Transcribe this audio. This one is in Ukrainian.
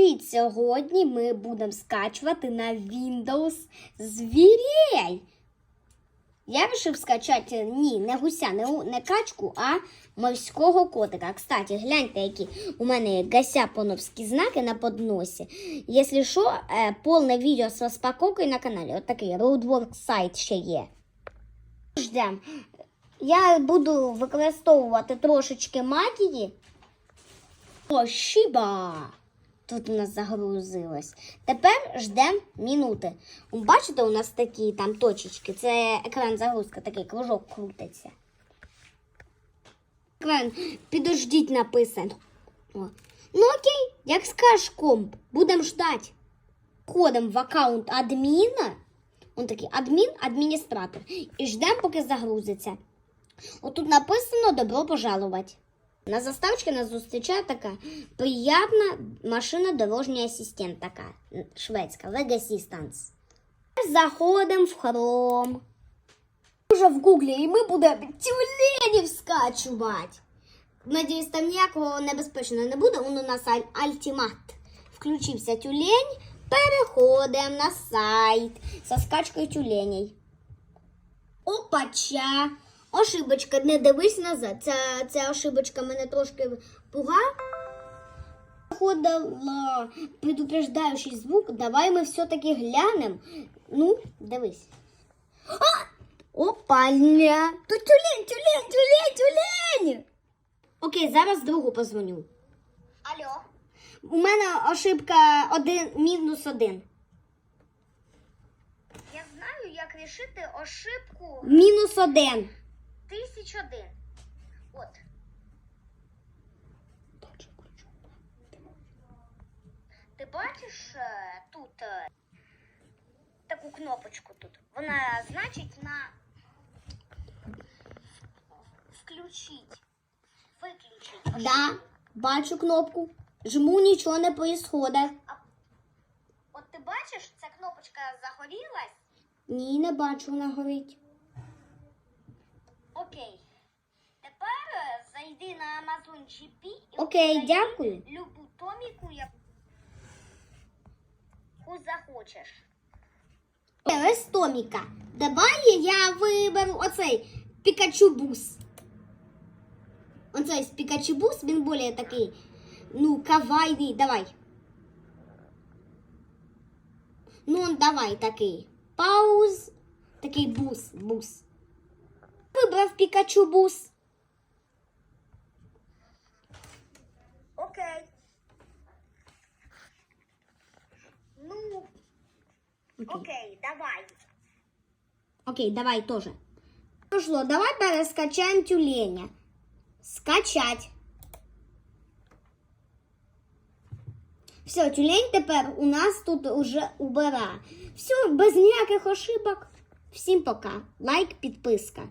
І сьогодні ми будемо скачувати на Windows звірей. Я вирішив скачати ні, не гуся, не, не качку, а морського котика. Кстати, гляньте, які у мене гасяпоновські знаки на подносі. Якщо що, е, повне відео з розпаковкою на каналі. От такий Roadwork сайт ще є. Ждем. Я буду використовувати трошечки магії. О, щіба! Тут у нас загрузилось. Тепер ждемо минути. Бачите, у нас такі там точечки. Це екран загрузка, такий кружок крутиться. Екран, підождіть написано. Ну окей, як скажеш комп, будемо ждати. Входимо в аккаунт адміна. Он такий адмін, адміністратор. І ждемо, поки загрузиться. Отут написано добро пожаловать. На заставочці нас зустрічає така приємна машина дорожній асистент, така шведська, Leg Assistance. Заходимо в Chrome. Уже в Гуглі, і ми будемо тюленів скачувати. Надіюсь, там ніякого небезпечного не буде. Он у нас аль- альтимат. Включився тюлень. Переходимо на сайт со скачкою тюленей. Опача. Ошибочка, не дивись назад. Ця, ця ошибочка мене трошки пуга. Ходила предупреждаючий звук. Давай ми все-таки глянемо. Ну, дивись. А! Опаля! Тут тюлень, тюлень, тюлень, тюлень! Окей, зараз другу позвоню. Алло, У мене ошибка один, мінус один. я знаю, як рішити ошибку Мінус один. 1001. От. Ти бачиш е, тут е, таку кнопочку тут? Вона значить на включить, виключить. Да, бачу кнопку. Жму, нічого не происходить. От ти бачиш, ця кнопочка загорілась? Ні, не бачу, вона горить. Окей. Тепер е, на Amazon GP і Окей, дякую. Любу томіку, яку захочеш. Ось Томіка. Давай я виберу оцей Пікачу бус. Оцей Пікачу бус, він більш такий, ну, кавайний. Давай. Ну, он давай такий. Пауз. Такий бус, бус. Вибрав Пікачу бус. окей, давай. Окей, давай тоже. Пошло, давай перескачаем тюленя. Скачать. Все, тюлень тепер у нас тут уже убира. Все, без ніяких ошибок. Всім пока. Лайк, підписка.